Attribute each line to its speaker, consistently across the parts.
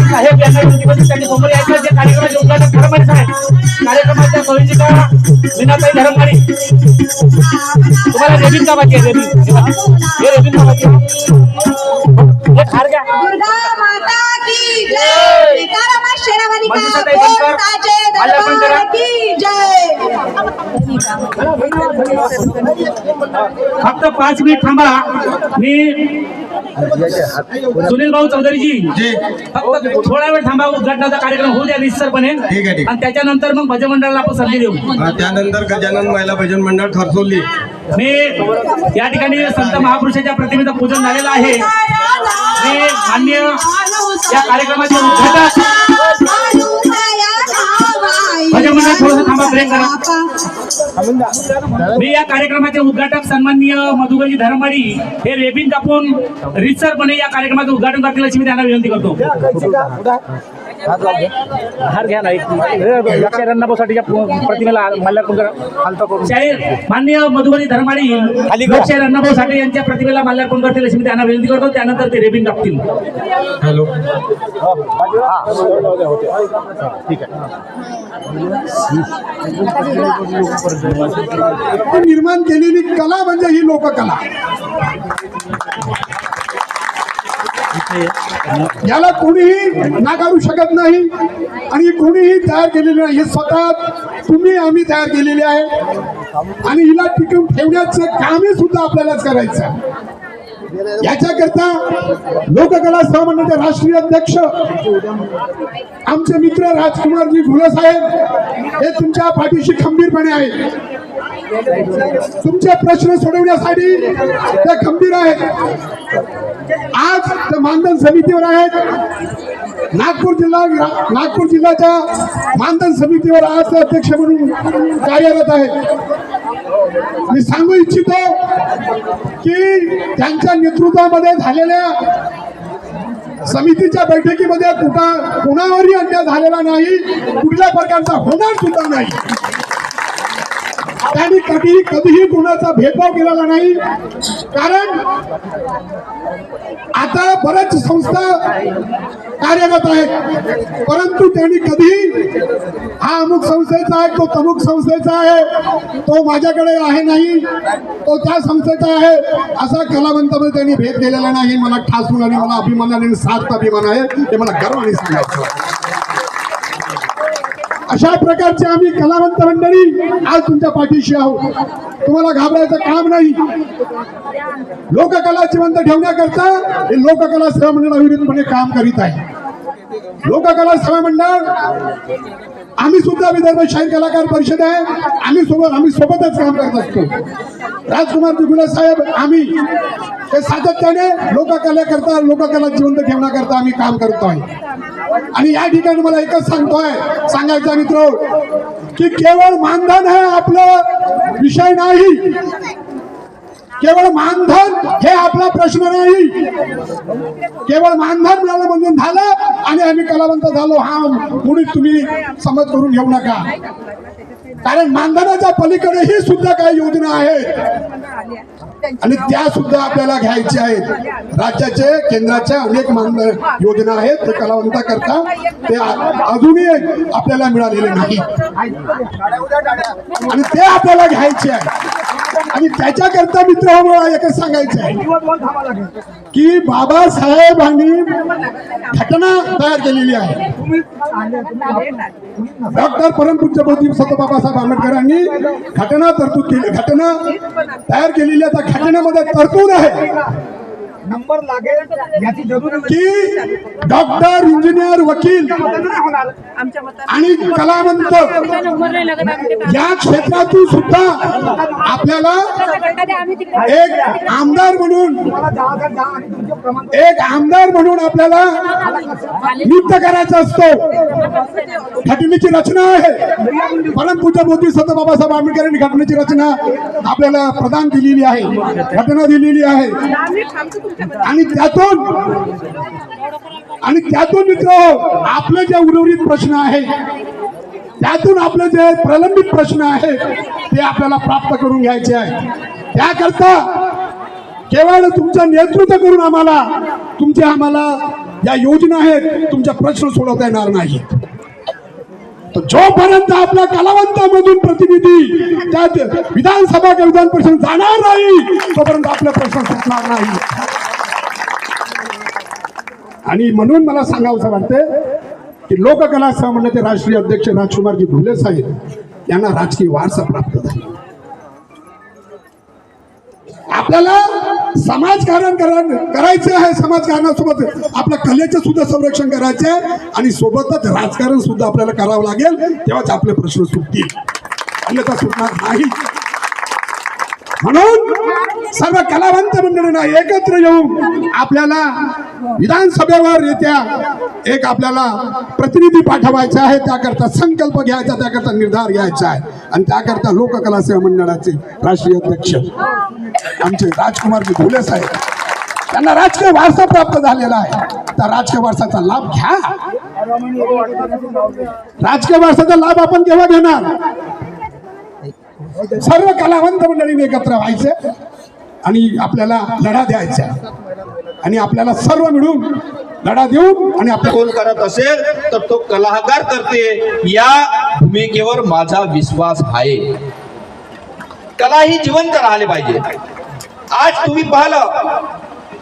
Speaker 1: साहेब यांना त्यांनी समोर यायचं जे कार्यक्रमाचे उद्घाटन धर्ममाली साहेब कार्यक्रमाच्या संयोजिका मीनाताई धर्ममाली तुम्हाला रेबिन का बाकी आहे रेबिन हे रेबिन का बाकी आहे हे घ्या फक्त पाच मिनिट थांबा. मी सुनील भाऊ चौधरीजी
Speaker 2: जी.
Speaker 1: फक्त थोडा वेळ थांबा उद्घाटनाचा कार्यक्रम होऊ द्या निश्चितपणे
Speaker 2: ठीक आहे.
Speaker 1: आणि त्याच्यानंतर मग भजन मंडळाला आपण संधी देऊ.
Speaker 2: त्यानंतर गजानन महिला भजन मंडळ खरसोली
Speaker 1: मी या ठिकाणी संत महापुरुषाच्या प्रतिमेचं पूजन झालेलं आहे. मी मान्य या कार्यक्रमाचे उद्घाटक माझ्या मनात थोडंसं थांबा ब्रेक करा. मी या कार्यक्रमाचे उद्घाटक सन्माननीय मधुगरी धर्माडी हे रेबिन कापून रितसरपणे या कार्यक्रमाचं उद्घाटन करतील अशी मी त्यांना विनंती करतो. हार घ्या ना रन्नाभाऊसाठीच्या प्रतिमेला माल्यार्पण करा शाहीर माननीय मधुबनी धर्माडी लोकशाहीर अण्णाभाऊ साठे यांच्या प्रतिमेला माल्यार्पण करतील अशी मी त्यांना विनंती करतो त्यानंतर ते रेबिन कापतील
Speaker 2: हॅलो.
Speaker 3: निर्माण केलेली कला म्हणजे ही लोककला. याला कोणीही नाकारू शकत नाही आणि कोणीही तयार केलेली नाही. हे स्वतः तुम्ही आम्ही तयार केलेले आहे. आणि हिला टिकून ठेवण्याचं कामही सुद्धा आपल्यालाच करायचं आहे. याच्याकरता लोककला महामंडळाचे राष्ट्रीय अध्यक्ष आमचे मित्र राजकुमारजी घुले साहेब हे तुमच्या पाठीशी खंबीरपणे आहे तुमचे प्रश्न सोडवण्यासाठी ते खंबीर आहेत. आज ते मानधन समितीवर आहेत. नागपूर जिल्हा नागपूर जिल्ह्याच्या मानधन समितीवर आज ते अध्यक्ष म्हणून कार्यरत आहेत. मी सांगू इच्छितो की त्यांच्या नेतृत्वामध्ये झालेल्या समितीच्या बैठकीमध्ये कुठा कुणावरही अन्याय झालेला नाही कुठल्या प्रकारचा होणार सुद्धा नाही. त्यांनी कधीही कधीही कुणाचा भेदभाव केलेला नाही. कारण आता बऱ्याच संस्था कार्यरत आहेत. परंतु त्यांनी कधीही हा अमुक संस्थेचा आहे तो तमुक संस्थेचा आहे. तो माझ्याकडे आहे नाही तो त्या संस्थेचा आहे. असा कलावंतामध्ये त्यांनी भेद केलेला नाही. मला ठासून आणि मला अभिमानाने सात सार्थ अभिमान आहे. ते मला गर्वाने सांगायचं अशा प्रकारचे आम्ही कलावंत मंडळी आज तुमच्या पाठीशी आहोत. तुम्हाला घाबरायचं काम नाही. लोककला जिवंत ठेवण्याकरता हे लोककला सेवा मंडळाविरुद्धपणे काम करीत आहे. लोककला सेवा मंडळ आम्ही सुद्धा विदर्भ शाहीर कलाकार परिषद आहे. आम्ही सोबत आम्ही सोबतच काम करत असतो. राजकुमार दुगुले साहेब आम्ही हे सातत्याने लोककलेकरता लोककला जिवंत ठेवण्याकरता आम्ही काम करतो आहे. आणि या ठिकाणी मला एकच सांगतोय. सांगायचं मित्र की केवळ मानधन हे आपलं विषय नाही. केवळ मानधन हे आपला प्रश्न नाही. केवळ मानधन मिळालं म्हणून झालं आणि आम्ही कलावंत झालो. हा मुळीच तुम्ही समज करून घेऊ नका. कारण मानधनाच्या पलीकडेही सुद्धा काही योजना आहेत. आणि त्या सुद्धा आपल्याला घ्यायच्या आहेत. राज्याचे केंद्राच्या अनेक योजना आहेत. ते कलावंता करता ते अजूनही आपल्याला मिळालेले नाही. आणि ते आपल्याला घ्यायचे आहे आणि त्याच्याकरता मित्र हो मला एकच सांगायचं आहे. की बाबासाहेबांनी घटना तयार केलेली आहे. डॉक्टर परमपूज्य बौद्धिक सत बाबासाहेब आंबेडकरांनी घटना तरतूद केली घटना तयार केलेली आता त्या घटनेमध्ये तरतूद आहे.
Speaker 4: नंबर लागेल याची जरूर
Speaker 3: की डॉक्टर इंजिनियर वकील आणि कलावंत. या क्षेत्रातून सुद्धा आपल्याला एक आमदार म्हणून एक आमदार म्हणून आपल्याला नियुक्त करायचा असतो. घटनेची रचना आहे. परमपूज्य मोदी संत बाबासाहेब आंबेडकर यांनी घटनेची रचना आपल्याला प्रदान दिलेली आहे. घटना दिलेली आहे. आणि त्यातून आणि त्यातून मित्र आपले जे उर्वरित प्रश्न आहे त्यातून आपले जे प्रलंबित प्रश्न आहे ते आपल्याला प्राप्त करून घ्यायचे आहे. त्याकरता केवळ तुमचं नेतृत्व करून आम्हाला तुमचे आम्हाला या योजना आहेत तुमचे प्रश्न सोडवता येणार नाहीत. तर जोपर्यंत आपल्या कलावंतामधून प्रतिनिधी त्यात विधानसभा किंवा विधान परिषद जाणार नाही तोपर्यंत आपला प्रश्न सुटणार नाही. आणि म्हणून मला सांगावंसं वाटतं की लोककला महामंडळाचे राष्ट्रीय अध्यक्ष राजकुमारजी भुले साहेब यांना राजकीय वारसा प्राप्त झाला आपल्याला समाजकारण करायचं आहे समाजकारणासोबत आपल्या कलेचं सुद्धा संरक्षण करायचं आहे आणि सोबतच राजकारण सुद्धा आपल्याला करावं लागेल. तेव्हाच आपले प्रश्न सुटतील. अन्यथा सुटणार नाही. म्हणून सर्व कलावंत मंडळींना एकत्र येऊन आपल्याला विधानसभेवर येत्या एक आपल्याला प्रतिनिधी पाठवायचा आहे त्याकरता संकल्प घ्यायचा त्याकरता निर्धार घ्यायचा आहे. आणि त्याकरता लोककला सेवा मंडळाचे राष्ट्रीय अध्यक्ष आमचे राजकुमारजी घुले साहेब त्यांना राजकीय वारसा प्राप्त झालेला आहे. त्या राजकीय वारसाचा लाभ घ्या. राजकीय वारसाचा लाभ आपण केव्हा घेणार? सर्व कलावंत मंडळीने एकत्र व्हायचे आणि आपल्याला लढा द्यायचा. आणि आपल्याला सर्व मिळून लढा देऊ आणि आपल्या
Speaker 5: कोण करत असेल तर तो कलाकार करते. या भूमिकेवर माझा विश्वास आहे. कला ही जिवंत राहिले पाहिजे. आज तुम्ही पाहिलं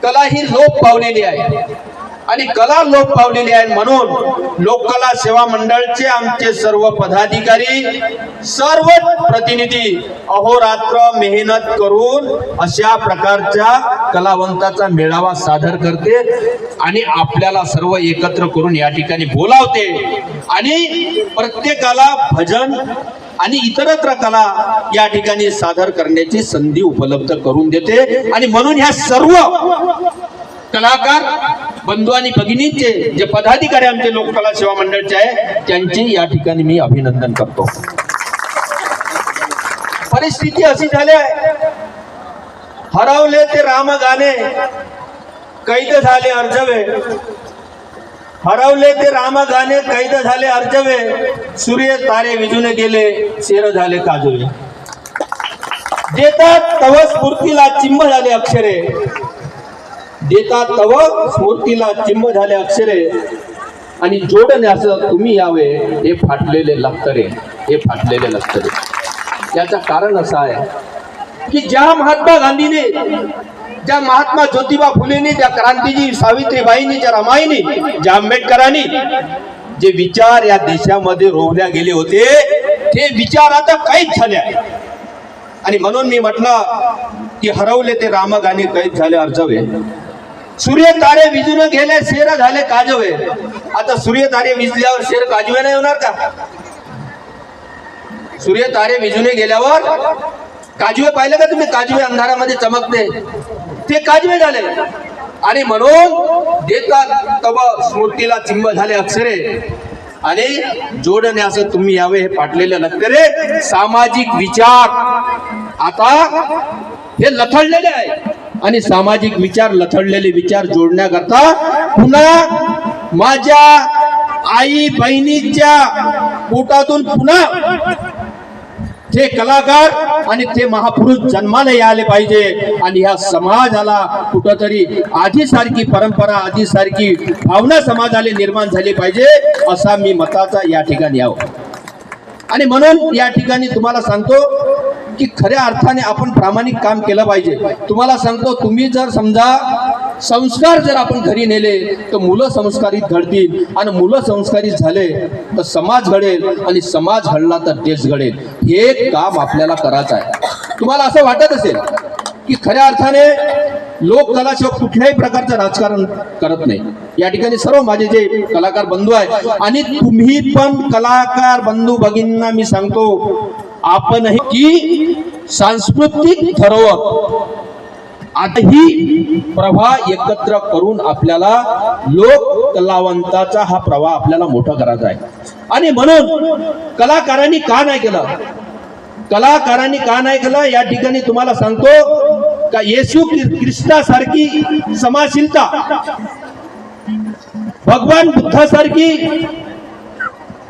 Speaker 5: कला ही लोप पावलेली आहे. आणि कला लोप पावलेली आहे म्हणून लोककला सेवा मंडळचे आमचे सर्व पदाधिकारी सर्व प्रतिनिधी अहोरात्र मेहनत करून अशा प्रकारच्या कलावंताचा मेळावा सादर करते आणि आपल्याला सर्व एकत्र करून या ठिकाणी बोलावते. आणि प्रत्येकाला भजन आणि इतरत्र कला या ठिकाणी सादर करण्याची संधी उपलब्ध करून देते. आणि म्हणून ह्या सर्व कलाकार बंधू आणि भगिनींचे जे पदाधिकारी आमचे लोककला सेवा मंडळचे आहे त्यांचे या ठिकाणी मी अभिनंदन करतो. परिस्थिती अशी झाली आहे. हरवले ते राम गाणे कैद झाले अर्जवे. हरवले ते रामा गाणे कैद झाले अर्जवे सूर्य तारे विजून गेले शेर झाले काजवे देतात तव स्फूर्तीला चिंब झाले अक्षरे. देतात तव स्फूर्तीला चिंब झाले अक्षरे. आणि जोडण्यास तुम्ही यावे हे फाटलेले लखतरे हे फाटलेले लखतरे. याचं कारण असं आहे की ज्या महात्मा गांधीने ज्या महात्मा ज्योतिबा फुलेनी त्या क्रांतीजी सावित्रीबाईंनी ज्या रमाईनी ज्या आंबेडकरांनी जे विचार या देशामध्ये रोवल्या गेले होते ते विचार आता काहीच झाले आणि म्हणून मी म्हटलं की हरवले ते रामगाने कैद झाले अर्जवे. सूर्य तारे विजून गेले शेर झाले काजवे. आता सूर्य तारे विजल्यावर शेर काजवे नाही होणार का? सूर्य तारे विजून गेल्यावर काजवे पाहिले का तुम्ही? काजवे अंधारामध्ये चमकते. ते काजवे झाले आणि म्हणून देतात तव स्मृतीला चिंब झाले अक्षरे. आणि जोडण्यास तुम्ही यावे हे पाटलेले नक्करे सामाजिक विचार. आता हे लथडलेले आहे. आणि सामाजिक विचार लथडलेले विचार जोडण्याकरता पुन्हा माझ्या आई बहिणीच्या पोटातून पुन्हा ते कलाकार आणि ते महापुरुष जन्माला यायला पाहिजे आणि ह्या समाजाला कुठंतरी आधीसारखी परंपरा आधीसारखी भावना समाजाला निर्माण झाली पाहिजे असा मी मताचा या ठिकाणी यावं आणि म्हणून या ठिकाणी तुम्हाला सांगतो की खऱ्या अर्थाने आपण प्रामाणिक काम केलं पाहिजे. तुम्हाला सांगतो तुम्ही जर समजा संस्कार जर आपण घरी नेले तर मुलं संस्कारित घडतील. आणि मुलं संस्कारित झाले तर समाज घडेल. आणि समाज घडला तर देश घडेल. हे काम आपल्याला करायचं आहे. तुम्हाला असं वाटत असेल की खऱ्या अर्थाने लोक कलाशिवाय कुठल्याही प्रकारचं राजकारण करत नाही. या ठिकाणी सर्व माझे जे कलाकार बंधू आहेत आणि तुम्ही पण कलाकार बंधू भगिनींना मी सांगतो आपणही की सांस्कृतिक धरोहर आता ही प्रवाह एकत्र करून आपल्याला लोक कलावंताचा हा प्रवाह आपल्याला मोठा करायचा आहे. आणि म्हणून कलाकारांनी का नाही केलं? कलाकारांनी का नाही केलं? या ठिकाणी तुम्हाला सांगतो का येशू ख्रिस्तासारखी समाजशीलता भगवान बुद्धासारखी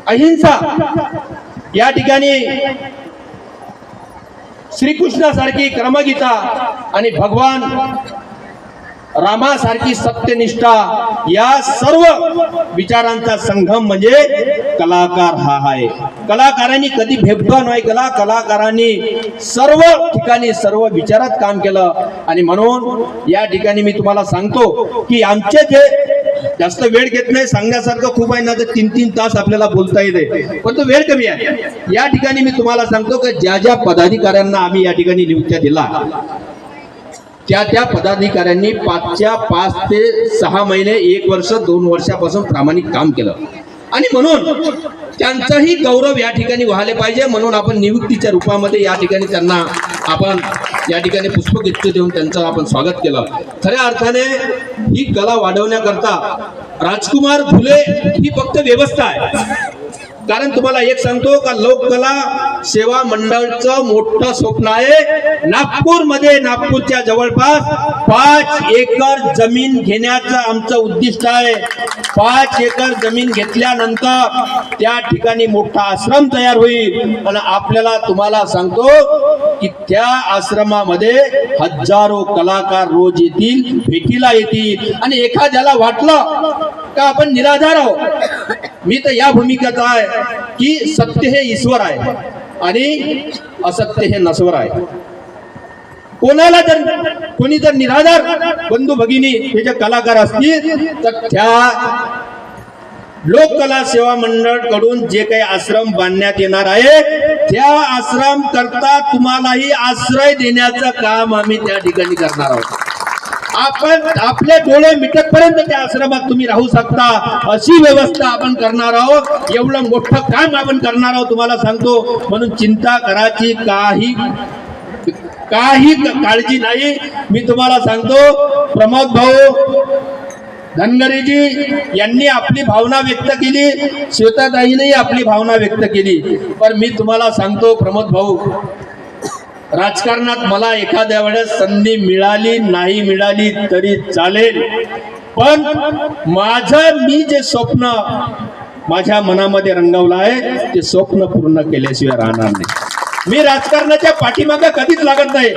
Speaker 5: अहिंसा या ठिकाणी श्रीकृष्णासारखी क्रमगीता आणि भगवान रामासारखी सत्यनिष्ठा या सर्व विचारांचा संगम म्हणजे कलाकार हा आहे. कलाकारांनी कधी भेदभाव नाही केला. कलाकारांनी सर्व ठिकाणी सर्व विचारात काम केलं. आणि म्हणून या ठिकाणी मी तुम्हाला सांगतो की आमचे जे जास्त वेळ घेत नाही सांगण्यासारखं खूप आहे ना तर तीन तीन तास आपल्याला बोलता येते. पण तो वेळ कमी आहे. या ठिकाणी मी तुम्हाला सांगतो की ज्या ज्या पदाधिकाऱ्यांना आम्ही या ठिकाणी नियुक्त्या दिला त्या त्या पदाधिकाऱ्यांनी पाचच्या पाच ते सहा महिने एक वर्ष दोन वर्षापासून प्रामाणिक काम केलं. आणि म्हणून त्यांचाही गौरव या ठिकाणी व्हायला पाहिजे म्हणून आपण नियुक्तीच्या रूपामध्ये या ठिकाणी त्यांना आपण या ठिकाणी पुष्पगुच्छ देऊन त्यांचं आपण स्वागत केलं. खऱ्या अर्थाने ही कला वाढवण्याकरता राजकुमार फुले ही फक्त व्यवस्था आहे. कारण तुम्हाला एक सांगतो का लोककला सेवा मंडळचं मोठं स्वप्न आहे. नागपूरमध्ये नागपूरच्या जवळपास पाच एकर जमीन घेण्याचं आमचं उद्दिष्ट आहे. पाच एकर जमीन घेतल्यानंतर त्या ठिकाणी मोठा आश्रम तयार होईल. आणि आपल्याला तुम्हाला सांगतो की त्या आश्रमामध्ये हजारो कलाकार रोज येतील भेटीला येतील. आणि एखाद्याला वाटलं का आपण निराधार आहोत? मी तर या भूमिकेत आहे की सत्य हे ईश्वर आहे आणि असत्य हे नश्वर आहे. कोणाला जर कोणी जर निराधार बंधू भगिनी हे जे कलाकार असतील तर त्या लोककला सेवा मंडळकडून जे काही आश्रम बांधण्यात येणार आहे त्या आश्रम करता तुम्हालाही आश्रय देण्याचं काम आम्ही त्या ठिकाणी करणार आहोत. आपण आपले डोळे मिटतपर्यंत त्या आश्रमात तुम्ही राहू शकता. अशी व्यवस्था आपण करणार आहोत. एवढं मोठं काम आपण करणार आहोत तुम्हाला सांगतो. म्हणून चिंता करायची काही काही काळजी नाही. मी तुम्हाला सांगतो प्रमोद भाऊ धनगरीजी यांनी आपली भावना व्यक्त केली श्वेताताईनेही आपली भावना व्यक्त केली. पण मी तुम्हाला सांगतो प्रमोद भाऊ राजकारणात मला एखाद्या वेळेस संधी मिळाली नाही मिळाली तरी चालेल. पण माझं मी जे स्वप्न माझ्या मनामध्ये रंगवलं आहे ते स्वप्न पूर्ण केल्याशिवाय राहणार नाही. मी राजकारणाच्या पाठीमागे कधीच लागत नाही.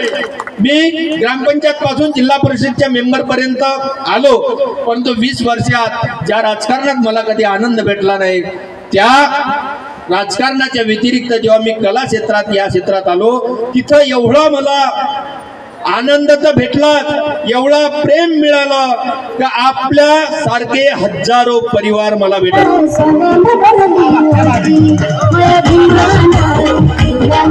Speaker 5: मी ग्रामपंचायत पासून जिल्हा परिषदच्या मेंबर पर्यंत आलो परंतु वीस वर्षात ज्या राजकारणात मला कधी आनंद भेटला नाही त्या राजकारणाच्या व्यतिरिक्त जेव्हा मी कला क्षेत्रात या क्षेत्रात आलो तिथं एवढा मला आनंद तर भेटला एवढा प्रेम मिळालं का आपल्या सारखे हजारो परिवार मला भेटला.
Speaker 6: काम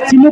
Speaker 1: हा सुंदर